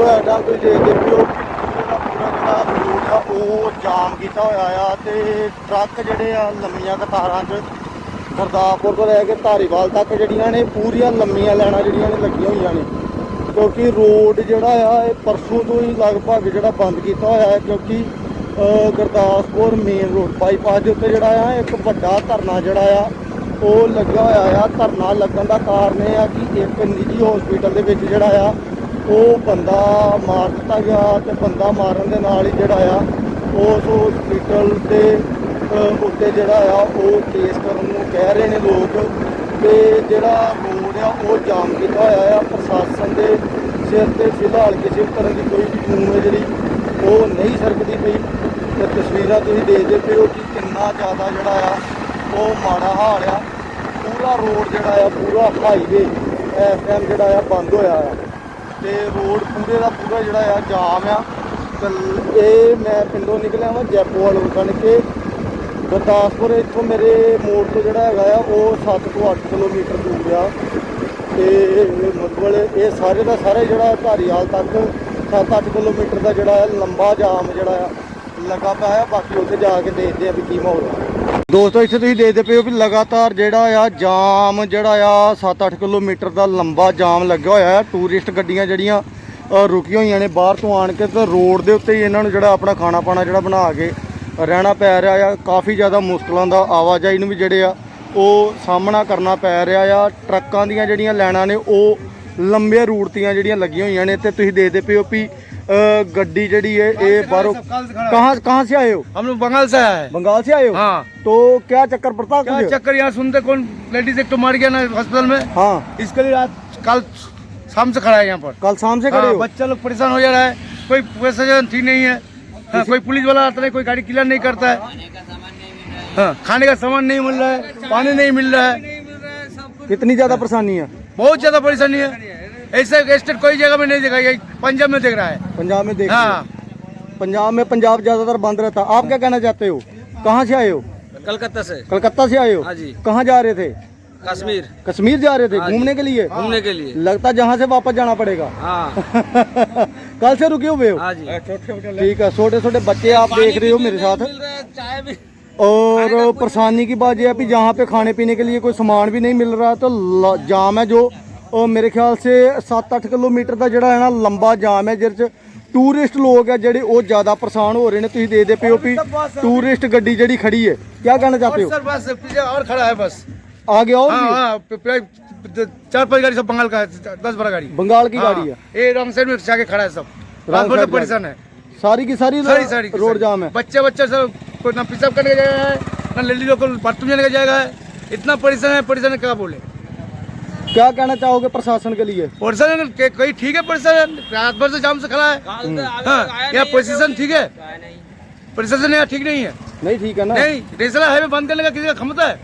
ਦੋਸਤੋ ਤੁਸੀਂ ਦੇਖਦੇ ਪਿਓ ਪੂਰਾ ਜਿਹੜਾ ਰੋਡ ਆ, ਉਹ ਜਾਮ ਕੀਤਾ ਹੋਇਆ ਆ ਤੇ ਟਰੱਕ ਜਿਹੜੇ ਆ ਲੰਮੀਆਂ ਕਤਾਰਾਂ 'ਚ ਗੁਰਦਾਸਪੁਰ ਤੋਂ ਲੈ ਕੇ ਧਾਰੀਵਾਲ ਤੱਕ ਜਿਹੜੀਆਂ ਨੇ ਪੂਰੀਆਂ ਲੰਮੀਆਂ ਲਾਈਨਾਂ ਜਿਹੜੀਆਂ ਨੇ ਲੱਗੀਆਂ ਹੋਈਆਂ ਨੇ। ਕਿਉਂਕਿ ਰੋਡ ਜਿਹੜਾ ਆ, ਇਹ ਪਰਸੋਂ ਤੋਂ ਹੀ ਲਗਭਗ ਜਿਹੜਾ ਬੰਦ ਕੀਤਾ ਹੋਇਆ ਹੈ, ਕਿਉਂਕਿ ਗੁਰਦਾਸਪੁਰ ਮੇਨ ਰੋਡ ਬਾਈਪਾਸ ਦੇ ਉੱਤੇ ਜਿਹੜਾ ਆ, ਇੱਕ ਵੱਡਾ ਧਰਨਾ ਜਿਹੜਾ ਆ, ਉਹ ਲੱਗਾ ਹੋਇਆ ਆ। ਧਰਨਾ ਲੱਗਣ ਦਾ ਕਾਰਨ ਇਹ ਆ ਕਿ ਇੱਕ ਨਿੱਜੀ ਹਸਪੀਟਲ ਦੇ ਵਿੱਚ ਜਿਹੜਾ ਆ ਉਹ ਬੰਦਾ ਮਾਰ ਦਿੱਤਾ ਗਿਆ ਤੇ ਬੰਦਾ ਮਾਰਨ ਦੇ ਨਾਲ ਹੀ ਜਿਹੜਾ ਆ, ਉਸ ਹਸਪੀਟਲ ਦੇ ਉੱਤੇ ਜਿਹੜਾ ਆ, ਉਹ ਕੇਸ ਕਰਨ ਨੂੰ ਕਹਿ ਰਹੇ ਨੇ ਲੋਕ ਤੇ ਜਿਹੜਾ ਰੋਡ ਆ, ਉਹ ਜਾਮ ਕੀਤਾ ਹੋਇਆ ਆ। ਪ੍ਰਸ਼ਾਸਨ ਦੇ ਸਿਰ ਤੇ ਫਿਲਹਾਲ ਕਿਸੇ ਤਰ੍ਹਾਂ ਦੀ ਕੋਈ ਵੀ ਕਾਨੂੰਨ ਹੈ ਜਿਹੜੀ, ਉਹ ਨਹੀਂ ਸਰਕਦੀ ਪਈ। ਤੇ ਤਸਵੀਰਾਂ ਤੁਸੀਂ ਦੇਖਦੇ ਪਏ ਹੋ ਕਿ ਕਿੰਨਾ ਜ਼ਿਆਦਾ ਜਿਹੜਾ ਆ, ਉਹ ਮਾੜਾ ਹਾਲ ਆ। ਪੂਰਾ ਰੋਡ ਜਿਹੜਾ ਆ, ਪੂਰਾ ਹਾਈਵੇ ਇਸ ਟਾਈਮ ਜਿਹੜਾ ਆ, ਬੰਦ ਹੋਇਆ ਆ। ਤੇ ਰੋਡ ਪੂਰੇ ਦਾ ਪੂਰਾ ਜਿਹੜਾ ਆ ਜਾਮ ਆ। ਤੇ ਇਹ ਮੈਂ ਪਿੰਡੋਂ ਨਿਕਲਿਆ ਵਾਂ ਜੈਪੋ ਵੱਲੋਂ ਬਣ ਕੇ। ਗੁਰਦਾਸਪੁਰ ਇੱਥੋਂ ਮੇਰੇ ਮੋੜ ਤੋਂ ਜਿਹੜਾ ਹੈਗਾ ਆ, ਉਹ 7 ਤੋਂ 8 ਕਿਲੋਮੀਟਰ ਦੂਰ ਆ। ਤੇ ਮਤਲਬ ਇਹ ਸਾਰੇ ਦਾ ਸਾਰੇ ਜਿਹੜਾ ਧਾਰੀਵਾਲ ਤੱਕ 7-8 ਕਿਲੋਮੀਟਰ ਦਾ ਜਿਹੜਾ ਆ, ਲੰਬਾ ਜਾਮ ਜਿਹੜਾ ਆ, ਲੱਗਾ ਪਿਆ ਆ। ਬਾਕੀ ਉੱਥੇ ਜਾ ਕੇ ਦੇਖਦੇ ਆ ਵੀ ਕੀ ਮਾਹੌਲ ਆ। ਦੋਸਤੋ, ਇੱਥੇ ਤੁਸੀਂ ਦੇਖਦੇ ਪਏ ਹੋ ਵੀ ਲਗਾਤਾਰ ਜਿਹੜਾ ਆ ਜਾਮ, ਜਿਹੜਾ ਆ 7-8 ਕਿਲੋਮੀਟਰ ਦਾ ਲੰਬਾ ਜਾਮ ਲੱਗਿਆ ਹੋਇਆ ਹੈ ਟੂਰਿਸਟ ਗੱਡੀਆਂ ਜਿਹੜੀਆਂ ਰੁਕੀਆਂ ਹੋਈਆਂ ਨੇ ਬਾਹਰ ਤੋਂ ਆਣ ਕੇ ਤੇ ਰੋਡ ਦੇ ਉੱਤੇ ਹੀ ਇਹਨਾਂ ਨੂੰ ਜਿਹੜਾ ਆਪਣਾ ਖਾਣਾ ਪਾਣਾ ਜਿਹੜਾ ਬਣਾ ਕੇ ਰਹਿਣਾ ਪੈ ਰਿਹਾ ਆ। ਕਾਫੀ ਜ਼ਿਆਦਾ ਮੁਸ਼ਕਲਾਂ ਦਾ ਆਵਾਜਾਈ ਨੂੰ ਵੀ ਜਿਹੜੇ ਆ, ਉਹ ਸਾਹਮਣਾ ਕਰਨਾ ਪੈ ਰਿਹਾ ਆ। ਟਰੱਕਾਂ ਦੀਆਂ ਜਿਹੜੀਆਂ ਲਾਈਨਾਂ ਨੇ, ਉਹ ਲੰਬੇ ਰੂਟ ਦੀਆਂ ਜਿਹੜੀਆਂ ਲੱਗੀਆਂ ਹੋਈਆਂ ਨੇ। ਤੇ ਤੁਸੀਂ ਦੇਖਦੇ ਪਏ ਹੋ ਵੀ ਗੱਡੀ ਜਿਹੜੀ ਹੈ ਇਹ ਬਾਹਰੋਂ ਕਹਾਂ ਕਹਾਂ ਸੇ ਆਏ ਹੋ हम लोग बंगाल से आया है बंगाल से आए हो हाँ तो क्या चक्कर पड़ता क्या कुछ चक्कर यहाँ सुनते कौन लेडीज एक तो मर गया ना हॉस्पिटल में हाँ इसके लिए आज कल शाम से खड़ा है यहाँ पर कल शाम से खड़े हाँ, हो बच्चा लोग परेशान हो जा रहा है कोई पैसेंजर ठीक नहीं है हाँ, कोई पुलिस वाला आता नहीं कोई गाड़ी क्लियर नहीं करता है हाँ, खाने का सामान नहीं मिल रहा है पानी नहीं मिल रहा है कितनी ज्यादा परेशानी है बहुत ज्यादा परेशानी है ऐसे स्टेट कोई जगह में नहीं देखा पंजाब में देख रहा है। पंजाब में देख हाँ। पंजाब में पंजाब ज़्यादातर बंद रहता। आप क्या कहना चाहते हो? कहाँ से आए हो? कलकत्ता से। कलकत्ता से आए हो? हाँ जी। कहाँ जा रहे थे? कश्मीर। कश्मीर जा रहे थे हाँ घूमने के लिए? घूमने के लिए। लगता जहाँ से वापस जाना पड़ेगा। हाँ। कल से रुके हुए हो? हाँ ठीक है छोटे छोटे बच्चे आप देख रहे हो मेरे साथ। है और परेशानी की बात यह है कि जहाँ पे खाने पीने के लिए कोई सामान भी नहीं मिल रहा तो जाम है जो ਉਹ ਮੇਰੇ ਖਿਆਲ ਸੇ 7-8 ਕਿਲੋਮੀਟਰ ਦਾ ਜਿਹੜਾ ਹੈ ਨਾ ਲੰਬਾ ਜਾਮ ਹੈ ਜਿਹਦੇ ਚ ਟੂਰਿਸਟ ਲੋਕ ਹੈ ਜਿਹੜੇ ਉਹ ਜ਼ਿਆਦਾ ਪਰੇਸ਼ਾਨ ਹੋ ਰਹੇ ਨੇ ਤੁਸੀਂ ਦੇਖਦੇ ਪਿਓ ਵੀ ਟੂਰਿਸਟ ਗੱਡੀ ਜਿਹੜੀ ਖੜੀ ਹੈ ਕੀ ਕਹਿਣਾ ਚਾਹਤੇ और ਹੋ सर बस पीछे और खड़ा है बस ਆ ਗਿਆ और हाँ भी? हाँ प- प- चार पांच गाड़ी सब बंगाल का है दस बारह गाड़ी बंगाल की हाँ, गाड़ी है ये रॉन्ग साइड में जाके खड़ा है सब Wrong रात भर side से परेशान है सारी की सारी सारी सारी रोड जाम है बच्चे बच्चे सब कोई ना पेशाब करने का जगह है ना लेडी लोग को बाथरूम जाने का जगह है इतना परेशान है परेशान है क्या बोले क्या कहना चाहोगे प्रशासन के लिए? परेशान है कोई ठीक है परेशान है रात भर से जाम से खड़ा है। हाँ यहाँ पोजिशन ठीक है? प्रशासन यहाँ ठीक नहीं है। नहीं ठीक है ना? नहीं नेशनल हाईवे बंद करने का किसी का क्षमता है?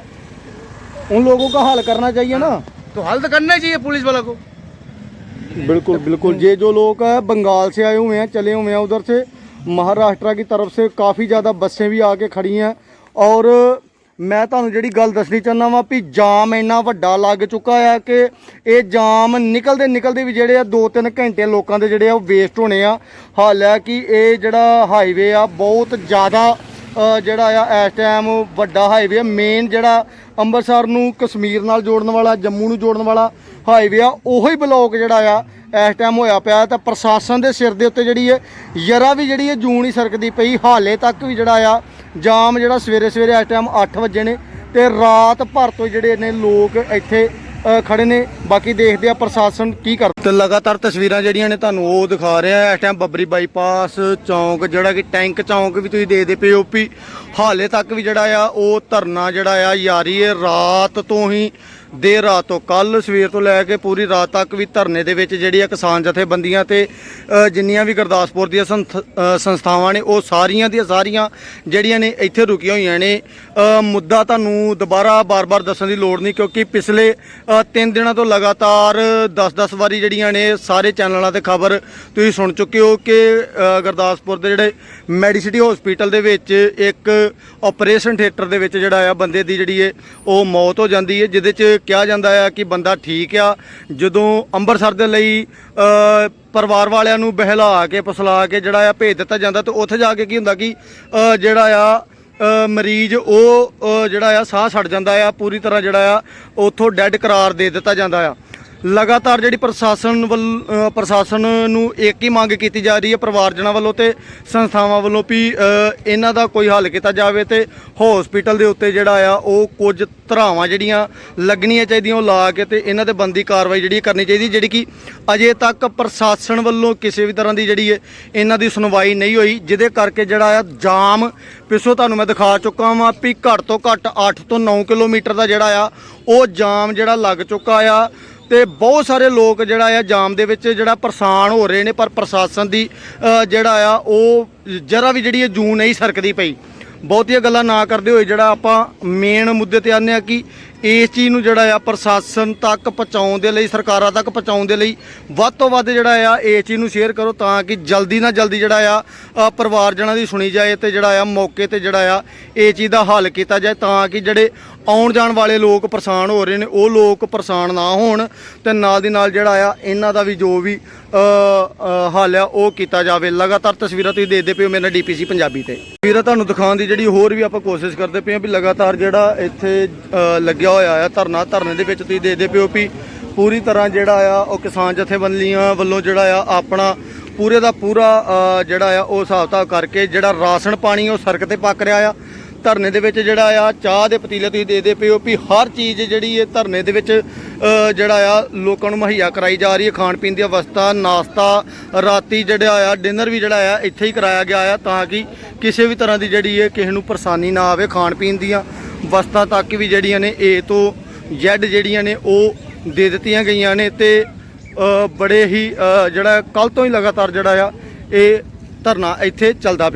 उन लोगों का हल करना चाहिए ना। तो हल तो करना ही चाहिए पुलिस वाला को। बिल्कुल बिल्कुल। ये जो लोग है बंगाल से आए हुए हैं चले हुए हैं उधर से महाराष्ट्र की तरफ़ से काफ़ी ज़्यादा बसें भी आके खड़ी हैं और ਮੈਂ ਤੁਹਾਨੂੰ ਜਿਹੜੀ ਗੱਲ ਦੱਸਣੀ ਚਾਹੁੰਦਾ ਵਾਂ ਵੀ ਜਾਮ ਇੰਨਾ ਵੱਡਾ ਲੱਗ ਚੁੱਕਾ ਆ ਕਿ ਇਹ ਜਾਮ ਨਿਕਲਦੇ ਨਿਕਲਦੇ ਵੀ ਜਿਹੜੇ ਆ 2-3 ਘੰਟੇ ਲੋਕਾਂ ਦੇ ਜਿਹੜੇ ਆ ਉਹ ਵੇਸਟ ਹੋਣੇ ਆ। ਹਾਲਾਂਕਿ ਇਹ ਜਿਹੜਾ ਹਾਈਵੇ ਆ, ਬਹੁਤ ਜ਼ਿਆਦਾ ਜਿਹੜਾ ਆ ਇਸ ਟਾਈਮ ਵੱਡਾ ਹਾਈਵੇ ਆ। ਮੇਨ ਜਿਹੜਾ ਅੰਮ੍ਰਿਤਸਰ ਨੂੰ ਕਸ਼ਮੀਰ ਨਾਲ ਜੋੜਨ ਵਾਲਾ, ਜੰਮੂ ਨੂੰ ਜੋੜਨ ਵਾਲਾ ਹਾਈਵੇ ਆ, ਉਹੀ ਬਲੌਕ ਜਿਹੜਾ ਆ ਇਸ ਟਾਈਮ ਹੋਇਆ ਪਿਆ। ਤਾਂ ਪ੍ਰਸ਼ਾਸਨ ਦੇ ਸਿਰ ਦੇ ਉੱਤੇ ਜਿਹੜੀ ਹੈ ਜਰਾ ਵੀ ਜਿਹੜੀ ਹੈ ਜੂਨ ਹੀ ਸਰਕਦੀ ਪਈ, ਹਾਲੇ ਤੱਕ ਵੀ ਜਿਹੜਾ ਆ ਜਾਮ ਜਿਹੜਾ ਸਵੇਰੇ ਸਵੇਰੇ ਇਸ ਟਾਈਮ 8 ਵਜੇ ਨੇ ਤੇ ਰਾਤ ਭਰ ਤੋਂ ਜਿਹੜੇ ਨੇ ਲੋਕ ਇੱਥੇ ਅ, ਖੜੇ ਨੇ। ਬਾਕੀ ਦੇਖਦੇ ਆ ਪ੍ਰਸ਼ਾਸਨ ਕੀ ਕਰਦਾ। ਤੇ ਲਗਾਤਾਰ ਤਸਵੀਰਾਂ ਜਿਹੜੀਆਂ ਨੇ ਤੁਹਾਨੂੰ ਉਹ ਦਿਖਾ ਰਿਹਾ ਇਸ ਟਾਈਮ ਬੱਬਰੀ ਬਾਈਪਾਸ ਚੌਂਕ, ਜਿਹੜਾ ਕਿ ਟੈਂਕ ਚੌਂਕ ਵੀ ਤੁਸੀਂ ਦੇਖਦੇ ਪਏ ਹੋ ਵੀ ਹਾਲੇ ਤੱਕ ਵੀ ਜਿਹੜਾ ਆ, ਉਹ ਧਰਨਾ ਜਿਹੜਾ ਆ ਯਾਰੀ ਹੈ। ਰਾਤ ਤੋਂ ਹੀ, ਦੇਰ ਰਾਤ ਤੋਂ ਕੱਲ ਸਵੇਰ ਤੋਂ ਲੈ ਕੇ ਪੂਰੀ ਰਾਤ ਤੱਕ ਵੀ ਧਰਨੇ ਦੇ ਵਿੱਚ ਜਿਹੜੀ ਆ ਕਿਸਾਨ ਜਥੇਬੰਦੀਆਂ ਤੇ ਜਿੰਨੀਆਂ ਵੀ ਗੁਰਦਾਸਪੁਰ ਦੀਆਂ ਸੰਥ- ਸੰਸਥਾਵਾਂ ਨੇ, ਉਹ ਸਾਰੀਆਂ ਦੀਆਂ ਸਾਰੀਆਂ ਜਿਹੜੀਆਂ ਨੇ ਇੱਥੇ ਰੁਕੀਆਂ ਹੋਈਆਂ ਨੇ। ਮੁੱਦਾ ਤੁਹਾਨੂੰ ਦੁਬਾਰਾ ਬਾਰ-ਬਾਰ ਦੱਸਣ ਦੀ ਲੋੜ ਨਹੀਂ ਕਿਉਂਕਿ ਪਿਛਲੇ 3 ਦਿਨਾਂ ਤੋਂ ਲਗਾਤਾਰ 10-10 ਵਾਰੀ ਜਿਹੜੀ ਜਿਹੜੀਆਂ ਨੇ ਸਾਰੇ ਚੈਨਲਾਂ ਤੇ ਖਬਰ ਤੁਸੀਂ ਸੁਣ ਚੁੱਕੇ ਹੋ ਕਿ ਗੁਰਦਾਸਪੁਰ ਦੇ ਜਿਹੜੇ ਮੈਡੀਸਿਟੀ ਹਸਪੀਟਲ ਦੇ ਵਿੱਚ ਇੱਕ ਆਪਰੇਸ਼ਨ ਥੀਏਟਰ ਦੇ ਵਿੱਚ ਜਿਹੜਾ ਆ ਬੰਦੇ ਦੀ ਜਿਹੜੀ ਹੈ ਉਹ ਮੌਤ ਹੋ ਜਾਂਦੀ ਹੈ ਜਿਹਦੇ 'ਚ ਕਿਹਾ ਜਾਂਦਾ ਆ ਕਿ ਬੰਦਾ ਠੀਕ ਆ। ਜਦੋਂ ਅੰਮ੍ਰਿਤਸਰ ਦੇ ਲਈ ਪਰਿਵਾਰ ਵਾਲਿਆਂ ਨੂੰ ਬਹਿਲਾ ਕੇ, ਫਸਲਾ ਕੇ ਜਿਹੜਾ ਆ ਭੇਜ ਦਿੱਤਾ ਜਾਂਦਾ, ਤੇ ਉੱਥੇ ਜਾ ਕੇ ਕੀ ਹੁੰਦਾ ਕਿ ਜਿਹੜਾ ਆ ਮਰੀਜ਼ ਉਹ ਜਿਹੜਾ ਆ ਸਾਹ ਛੱਡ ਜਾਂਦਾ ਆ, ਪੂਰੀ ਤਰ੍ਹਾਂ ਜਿਹੜਾ ਆ, ਉੱਥੋਂ ਡੈੱਡ ਕਰਾਰ ਦੇ ਦਿੱਤਾ ਜਾਂਦਾ ਆ। ਲਗਾਤਾਰ ਜਿਹੜੀ ਪ੍ਰਸ਼ਾਸਨ ਵੱਲ ਪ੍ਰਸ਼ਾਸਨ ਨੂੰ ਇੱਕ ਹੀ ਮੰਗ ਕੀਤੀ ਜਾ ਰਹੀ ਹੈ ਪਰਿਵਾਰਜਨਾਂ ਵੱਲੋਂ ਤੇ ਸੰਸਥਾਵਾਂ ਵੱਲੋਂ ਵੀ ਇਹਨਾਂ ਦਾ ਕੋਈ ਹੱਲ ਕੀਤਾ ਜਾਵੇ ਤੇ ਹਸਪੀਟਲ ਦੇ ਉੱਤੇ ਜਿਹੜਾ ਆ, ਉਹ ਕੁਝ ਧਰਾਵਾਂ ਜਿਹੜੀਆਂ ਲੱਗਣੀਆਂ ਚਾਹੀਦੀਆਂ ਉਹ ਲਾ ਕੇ ਤੇ ਇਹਨਾਂ ਤੇ ਬੰਦੀ ਕਾਰਵਾਈ ਜਿਹੜੀ ਕਰਨੀ ਚਾਹੀਦੀ, ਜਿਹੜੀ ਕਿ ਅਜੇ ਤੱਕ ਪ੍ਰਸ਼ਾਸਨ ਵੱਲੋਂ ਕਿਸੇ ਵੀ ਤਰ੍ਹਾਂ ਦੀ ਜਿਹੜੀ ਹੈ ਇਹਨਾਂ ਦੀ ਸੁਣਵਾਈ ਨਹੀਂ ਹੋਈ, ਜਿਹਦੇ ਕਰਕੇ ਜਿਹੜਾ ਆ ਜਾਮ, ਪਿੱਛੋਂ ਤੁਹਾਨੂੰ ਮੈਂ ਦਿਖਾ ਚੁੱਕਾ ਵਾਂ ਵੀ ਘੱਟ ਤੋਂ ਘੱਟ 8 ਤੋਂ 9 ਕਿਲੋਮੀਟਰ ਦਾ ਜਿਹੜਾ ਆ, ਉਹ ਜਾਮ ਜਿਹੜਾ ਲੱਗ ਚੁੱਕਾ ਆ। ਤੇ ਬਹੁਤ ਸਾਰੇ ਲੋਕ ਜਿਹੜਾ ਆ ਜਾਮ ਦੇ ਵਿੱਚ ਜਿਹੜਾ ਪਰੇਸ਼ਾਨ ਹੋ ਰਹੇ ਨੇ ਪਰ ਪ੍ਰਸ਼ਾਸਨ ਦੀ ਜਿਹੜਾ ਆ ਉਹ ਜਰਾ ਵੀ ਜਿਹੜੀ ਹੈ ਜੂ ਨਹੀਂ ਸਰਕਦੀ ਪਈ। ਬਹੁਤੀਆਂ ਗੱਲਾਂ ਨਾ ਕਰਦੇ ਹੋਏ ਜਿਹੜਾ ਆਪਾਂ ਮੇਨ ਮੁੱਦੇ ਤੇ ਆਨੇ ਆ ਕਿ ਇਸ ਚੀਜ਼ ਨੂੰ ਜਿਹੜਾ ਆ ਪ੍ਰਸ਼ਾਸਨ ਤੱਕ ਪਹੁੰਚਾਉਣ ਦੇ ਲਈ ਸਰਕਾਰਾਂ ਤੱਕ ਪਹੁੰਚਾਉਣ ਦੇ ਲਈ ਵੱਧ ਤੋਂ ਵੱਧ ਜਿਹੜਾ ਆ ਇਸ ਚੀਜ਼ ਨੂੰ ਸ਼ੇਅਰ ਕਰੋ ਤਾਂ ਕਿ ਜਲਦੀ ਨਾਲ ਜਲਦੀ ਜਿਹੜਾ ਆ ਅ, ਪਰਿਵਾਰਜਨਾਂ ਦੀ ਸੁਣੀ ਜਾਏ ਤੇ ਜਿਹੜਾ ਆ ਮੌਕੇ ਤੇ ਜਿਹੜਾ ਆ ਇਹ ਚੀਜ਼ ਦਾ ਹੱਲ ਕੀਤਾ ਜਾਏ ਤਾਂ ਕਿ ਜਿਹੜੇ ਆਉਣ ਜਾਣ ਵਾਲੇ ਲੋਕ ਪਰੇਸ਼ਾਨ ਹੋ ਰਹੇ ਨੇ, ਉਹ ਲੋਕ ਪਰੇਸ਼ਾਨ ਨਾ ਹੋਣ ਤੇ ਨਾਲ ਦੀ ਨਾਲ ਜਿਹੜਾ ਆ, ਇਹਨਾਂ ਦਾ ਵੀ ਜੋ ਵੀ ਹੱਲ ਆ, ਉਹ ਕੀਤਾ ਜਾਵੇ। ਲਗਾਤਾਰ ਤਸਵੀਰਾਂ ਤੁਸੀਂ ਦੇਖਦੇ ਪਏ ਹੋ ਮੇਰੇ ਨਾਲ ਡੀਪੀਸੀ ਪੰਜਾਬੀ ਤੇ। ਤਸਵੀਰਾਂ ਤੁਹਾਨੂੰ ਦਿਖਾਉਣ ਦੀ ਜਿਹੜੀ ਹੋਰ ਵੀ ਆਪਾਂ ਕੋਸ਼ਿਸ਼ ਕਰਦੇ ਪਏ ਹਾਂ ਵੀ ਲਗਾਤਾਰ ਜਿਹੜਾ ਇੱਥੇ ਲੱਗਿਆ ਹੋਇਆ ਆ ਧਰਨਾ, ਧਰਨੇ ਦੇ ਵਿੱਚ ਤੁਸੀਂ ਦੇਖਦੇ ਪਏ ਹੋ ਵੀ ਪੂਰੀ ਤਰ੍ਹਾਂ ਜਿਹੜਾ ਆ, ਉਹ ਕਿਸਾਨ ਜਥੇਬੰਦੀਆਂ ਵੱਲੋਂ ਜਿਹੜਾ ਆ, ਆਪਣਾ ਪੂਰੇ ਦਾ ਪੂਰਾ ਜਿਹੜਾ ਆ, ਉਹ ਹਿਸਾਬ ਕਿਤਾਬ ਕਰਕੇ ਜਿਹੜਾ ਰਾਸ਼ਨ ਪਾਣੀ ਉਹ ਸੜਕ ਤੇ ਪੱਕ ਰਿਹਾ ਆ। ਧਰਨੇ ਦੇ ਵਿੱਚ ਜਿਹੜਾ ਆ, ਚਾਹ ਦੇ ਪਤੀਲੇ ਤੁਸੀਂ ਦੇਖਦੇ ਪਏ ਹੋ ਵੀ ਹਰ ਚੀਜ਼ ਜਿਹੜੀ ਇਹ ਧਰਨੇ ਦੇ ਵਿੱਚ ਜਿਹੜਾ ਆ, ਲੋਕਾਂ ਨੂੰ ਮੁਹੱਈਆ ਕਰਾਈ ਜਾ ਰਹੀ ਹੈ। ਖਾਣ ਪੀਣ ਦੀ ਅਵਸਥਾ, ਨਾਸ਼ਤਾ, ਰਾਤੀ ਜਿਹੜਾ ਆ, ਡਿਨਰ ਵੀ ਜਿਹੜਾ ਆ, ਇੱਥੇ ਹੀ ਕਰਾਇਆ ਗਿਆ ਆ ਤਾਂ ਕਿ ਕਿਸੇ ਵੀ ਤਰ੍ਹਾਂ ਦੀ ਜਿਹੜੀ ਹੈ ਕਿਸੇ ਨੂੰ ਪਰੇਸ਼ਾਨੀ ਨਾ ਆਵੇ ਖਾਣ ਪੀਣ ਦੀਆਂ। ਵਸਤਾਂ ਤੱਕ ਵੀ ਜਿਹੜੀਆਂ ਨੇ ਏ ਤੋਂ ਜ਼ੈਡ ਜਿਹੜੀਆਂ ਨੇ, ਉਹ ਦੇ ਦਿੱਤੀਆਂ ਗਈਆਂ ਨੇ ਤੇ ਬੜੇ ਹੀ ਜਿਹੜਾ ਕੱਲ ਤੋਂ ਹੀ ਲਗਾਤਾਰ ਜਿਹੜਾ ਆ, ਇਹ ਧਰਨਾ ਇੱਥੇ ਚੱਲਦਾ ਪਿਆ।